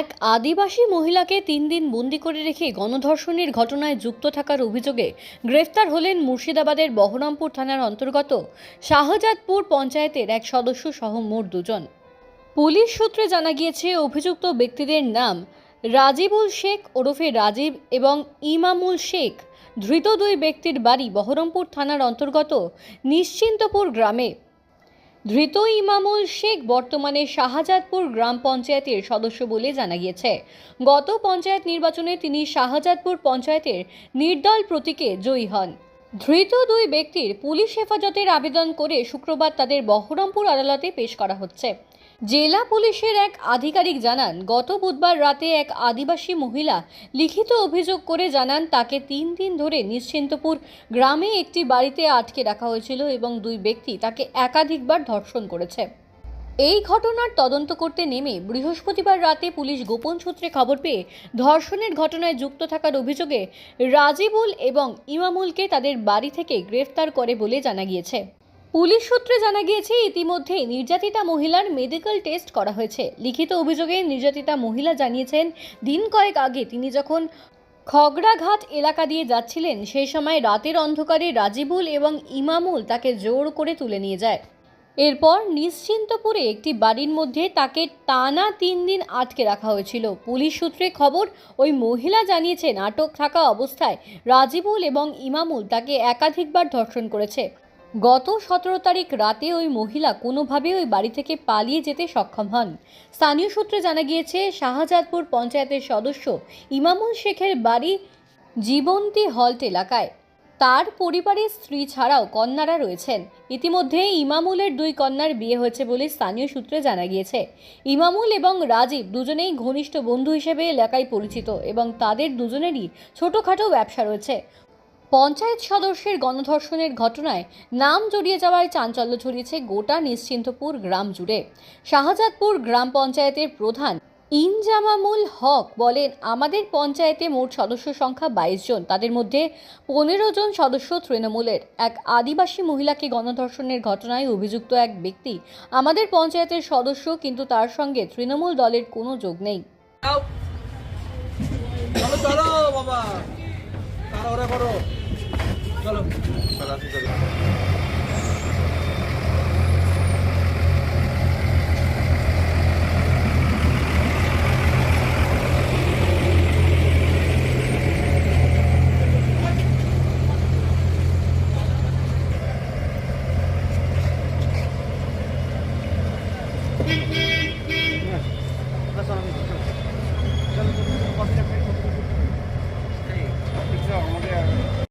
এক আদিবাসী মহিলাকে তিন দিন বন্দি করে রেখে গণধর্ষণের ঘটনায় যুক্ত থাকার অভিযোগে গ্রেফতার হলেন মুর্শিদাবাদের বহরমপুর থানার অন্তর্গত শাহজাদপুর পঞ্চায়েতের এক সদস্য সহ মোট দুজন। পুলিশ সূত্রে জানা গিয়েছে, অভিযুক্ত ব্যক্তিদের নাম রাজিবুল শেখ ওরফে রাজীব এবং ইমামুল শেখ। ধৃত দুই ব্যক্তির বাড়ি বহরমপুর থানার অন্তর্গত নিশ্চিন্তপুর গ্রামে। ধৃত ইমামুল শেখ বর্তমানে শাহজাদপুর গ্রাম পঞ্চায়েতের সদস্য বলে জানা গিয়েছে। গত পঞ্চায়েত নির্বাচনে তিনি শাহজাদপুর পঞ্চায়েতের নির্দল প্রতীকে জয়ী হন। ধৃত দুই ব্যক্তির পুলিশ হেফাজতের আবেদন করে শুক্রবার তাদের বহরমপুর আদালতে পেশ করা হচ্ছে। জেলা পুলিশের এক আধিকারিক জানান, গত বুধবার রাতে এক আদিবাসী মহিলা লিখিত অভিযোগ করে জানান, তাকে তিন দিন ধরে নিশ্চিন্তপুর গ্রামে একটি বাড়িতে আটকে রাখা হয়েছিল এবং দুই ব্যক্তি তাকে একাধিকবার ধর্ষণ করেছে। এই ঘটনার তদন্ত করতে নেমে বৃহস্পতিবার রাতে পুলিশ গোপন সূত্রে খবর পেয়ে ধর্ষণের ঘটনায় যুক্ত থাকার অভিযোগে রাজিবুল এবং ইমামুলকে তাদের বাড়ি থেকে গ্রেফতার করে বলে জানা গিয়েছে। পুলিশ সূত্রে জানা গিয়েছে ইতিমধ্যেই নির্যাতিতা মহিলার মেডিকেল টেস্ট করা হয়েছে। লিখিত অভিযোগে নির্যাতিতা মহিলা জানিয়েছেন, দিন কয়েক আগে তিনি যখন খগড়াঘাট এলাকা দিয়ে যাচ্ছিলেন, সেই সময় রাতের অন্ধকারে রাজিবুল এবং ইমামুল তাকে জোর করে তুলে নিয়ে যায়। এরপর নিশ্চিন্তপুরে একটি বাড়ির মধ্যে তাকে টানা তিন দিন আটকে রাখা হয়েছিল। পুলিশ সূত্রে খবর, ওই মহিলা জানিয়েছেন, আটক থাকা অবস্থায় রাজিবুল এবং ইমামুল তাকে একাধিকবার ধর্ষণ করেছে। গত সতেরো তারিখ রাতে ওই মহিলা কোনোভাবে ওই বাড়ি থেকে পালিয়ে যেতে সক্ষম হন। স্থানীয় সূত্রে জানা গিয়েছে, শাহজাদপুর পঞ্চায়েতের সদস্য ইমামুল শেখের বাড়ি জীবন্তী হল্ট এলাকায়। তার পরিবারের স্ত্রী ছাড়াও কন্যারা রয়েছেন। ইতিমধ্যে ইমামুলের দুই কন্যার বিয়ে হয়েছে বলে স্থানীয় সূত্রে জানা গিয়েছে। ইমামুল এবং রাজীব দুজনেই ঘনিষ্ঠ বন্ধু হিসেবে এলাকায় পরিচিত এবং তাদের দুজনেরই ছোটোখাটো ব্যবসা রয়েছে। পঞ্চায়েত সদস্যের গণধর্ষণের ঘটনায় নাম জড়িয়ে যাওয়ায় চাঞ্চল্য ছড়িয়েছে গোটা নিশ্চিন্তপুর গ্রাম জুড়ে। শাহজাদপুর গ্রাম পঞ্চায়েতের প্রধান ইনজামামুল হক বলেন, আমাদের পঞ্চায়েতে মোট সদস্য সংখ্যা বাইশ জন। তাদের মধ্যে পনেরো জন সদস্য তৃণমূলের। এক আদিবাসী মহিলাকে গণধর্ষণের ঘটনায় অভিযুক্ত এক ব্যক্তি আমাদের পঞ্চায়েতের সদস্য, কিন্তু তার সঙ্গে তৃণমূল দলের কোনো যোগ নেই। বাবা। করো। चलो चला चलो